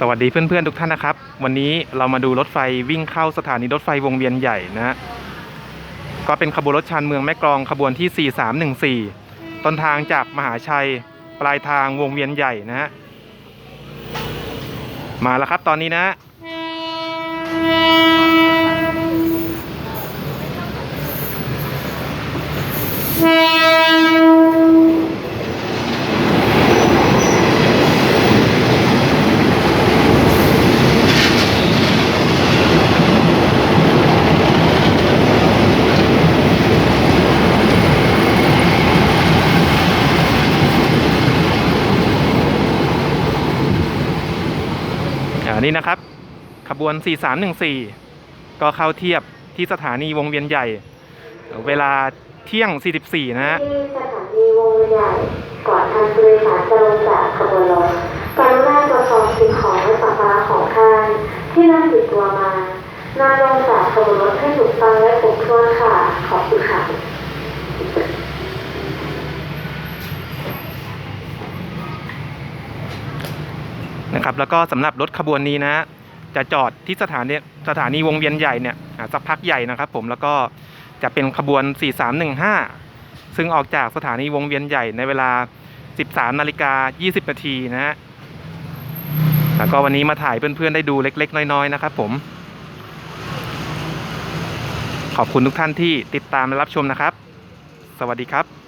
สวัสดีเพื่อนๆทุกท่านนะครับ วันนี้เรามาดูรถไฟวิ่งเข้าสถานีรถไฟวงเวียนใหญ่นะฮะก็เป็นขบวนรถชานเมืองแม่กลองขบวนที่ 4314 ต้นทางจากมหาชัย ปลายทางวงเวียนใหญ่นะฮะมาแล้วครับตอนนี้นะ อ่า นี่นะครับ ขบวน 4314 ก็เข้าเทียบที่สถานีวงเวียนใหญ่ เวลาเที่ยง 44 นะฮะที่สถานีวงเวียนใหญ่ก่อนท่านผู้โดยสารจะลงจากขบวนรถกรุณาตรวจสอบสิ่งของและสัมภาระของท่านที่นำติดตัวมานำลงจากขบวนรถให้ถูกต้องและครบถ้วนค่ะ ขอบคุณค่ะ นะครับแล้วก็สำหรับรถขบวนนี้นะจะจอดที่สถานีสถานีวงเวียนใหญ่เนี่ยสักพักใหญ่นะครับ ผมแล้วก็จะเป็นขบวน 4315 ซึ่งออกจากสถานีวงเวียนใหญ่ในเวลา 13นาฬิกา20นาทีนะฮะแล้วก็วันนี้มาถ่ายเพื่อนๆได้ดูเล็ก ๆ น้อยๆนะครับ ผม ขอบคุณทุกท่านที่ติดตามและรับชมนะครับ สวัสดีครับ